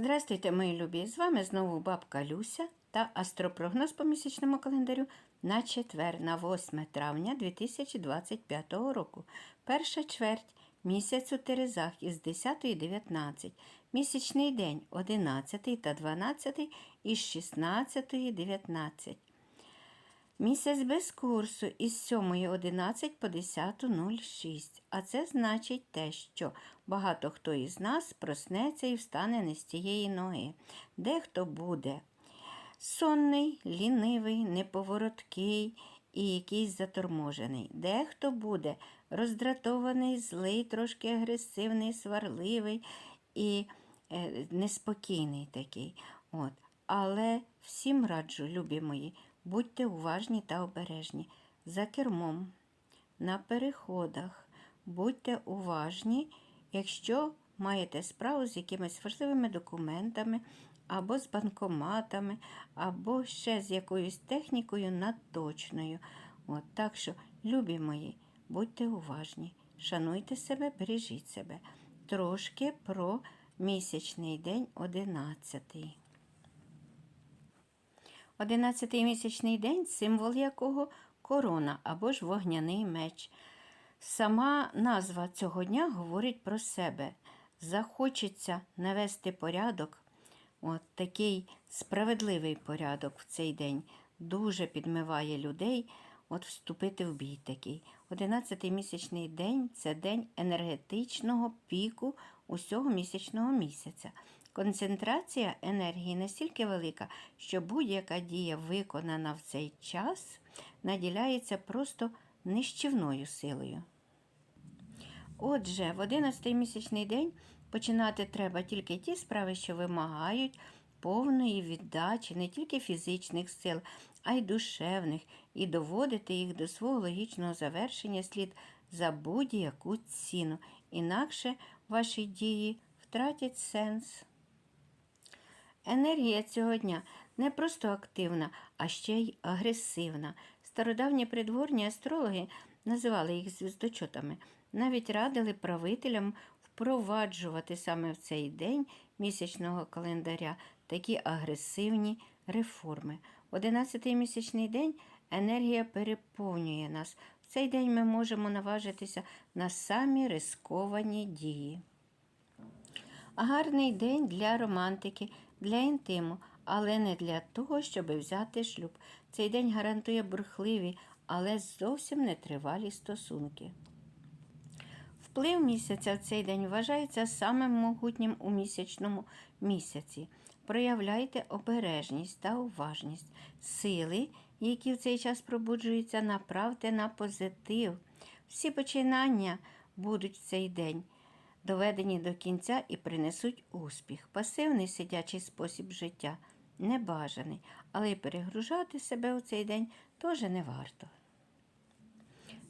Здравствуйте, мої любі! З вами знову бабка Люся та астропрогноз по місячному календарю на четвер, на 8 травня 2025 року. Перша чверть місяць у Терезах із 10-19, місячний день 11 та 12 із 16.19. Місяць без курсу із 7.11 по 10.06. А це значить те, що багато хто із нас проснеться і встане не з тієї ноги. Дехто буде сонний, лінивий, неповороткий і якийсь заторможений. Дехто буде роздратований, злий, трошки агресивний, сварливий і е, неспокійний такий. От. Але всім раджу, любі мої, будьте уважні та обережні. За кермом, на переходах, будьте уважні, якщо маєте справу з якимись важливими документами, або з банкоматами, або ще з якоюсь технікою надточною. От, так що, любі мої, будьте уважні, шануйте себе, бережіть себе. Трошки про місячний день одинадцятий. Одинадцятий місячний день, символ якого корона або ж вогняний меч. Сама назва цього дня говорить про себе. Захочеться навести порядок, от такий справедливий порядок в цей день дуже підмиває людей от вступити в бій такий. Одинадцятий місячний день це день енергетичного піку усього місячного місяця. Концентрація енергії настільки велика, що будь-яка дія, виконана в цей час, наділяється просто нищівною силою. Отже, в 11-й місячний день починати треба тільки ті справи, що вимагають повної віддачі не тільки фізичних сил, а й душевних, і доводити їх до свого логічного завершення слід за будь-яку ціну, інакше ваші дії втратять сенс. Енергія цього дня не просто активна, а ще й агресивна. Стародавні придворні астрологи називали їх звіздочотами, навіть радили правителям впроваджувати саме в цей день місячного календаря такі агресивні реформи. Одинадцятий місячний день енергія переповнює нас. В цей день ми можемо наважитися на самі рисковані дії. Гарний день для романтики, для інтиму, але не для того, щоб взяти шлюб. Цей день гарантує бурхливі, але зовсім нетривалі стосунки. Вплив місяця в цей день вважається самим могутнім у місячному місяці. Проявляйте обережність та уважність. Сили, які в цей час пробуджуються, направте на позитив. Всі починання будуть в цей день доведені до кінця і принесуть успіх. Пасивний сидячий спосіб життя небажаний, але й перегружати себе у цей день теж не варто.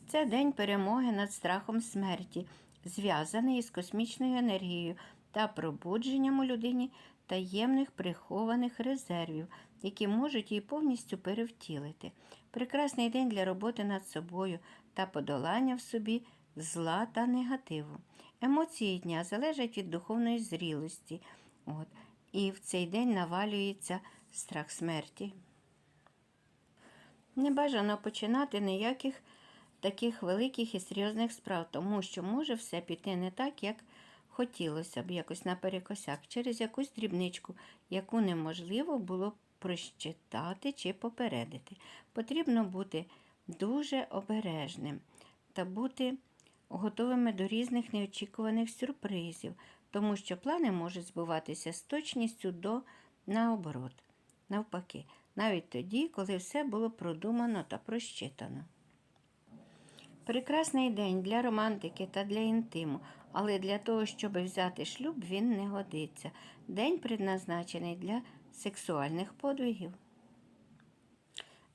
Це день перемоги над страхом смерті, зв'язаний із космічною енергією та пробудженням у людині таємних прихованих резервів, які можуть її повністю перевтілити. Прекрасний день для роботи над собою та подолання в собі зла та негативу. Емоції дня залежать від духовної зрілості. От. І в цей день навалюється страх смерті. Не бажано починати ніяких таких великих і серйозних справ, тому що може все піти не так, як хотілося б якось наперекосяк, через якусь дрібничку, яку неможливо було прощитати чи попередити. Потрібно бути дуже обережним та бути готовими до різних неочікуваних сюрпризів, тому що плани можуть збуватися з точністю до наоборот, навпаки, навіть тоді, коли все було продумано та просчитано. Прекрасний день для романтики та для інтиму, але для того, щоб взяти шлюб, він не годиться. День предназначений для сексуальних подвигів.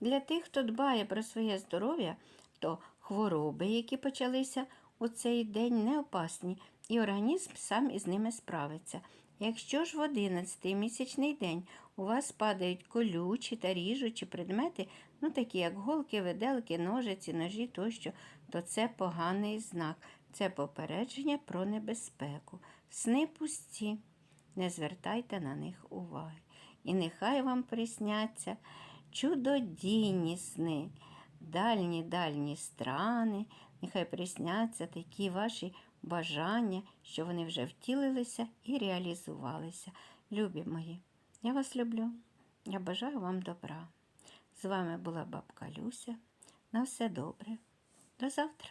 Для тих, хто дбає про своє здоров'я, то хвороби, які почалися у цей день, не опасні, і організм сам із ними справиться. Якщо ж в 11 місячний день у вас падають колючі та ріжучі предмети, ну такі як голки, виделки, ножиці, ножі тощо, то це поганий знак, це попередження про небезпеку. Сни пусті. не звертайте на них уваги. І нехай вам присняться чудодійні сни, дальні дальні страни, нехай присняться такі ваші бажання, що вони вже втілилися і реалізувалися. Любі мої, я вас люблю. Я бажаю вам добра. З вами була бабка Люся. На все добре. До завтра.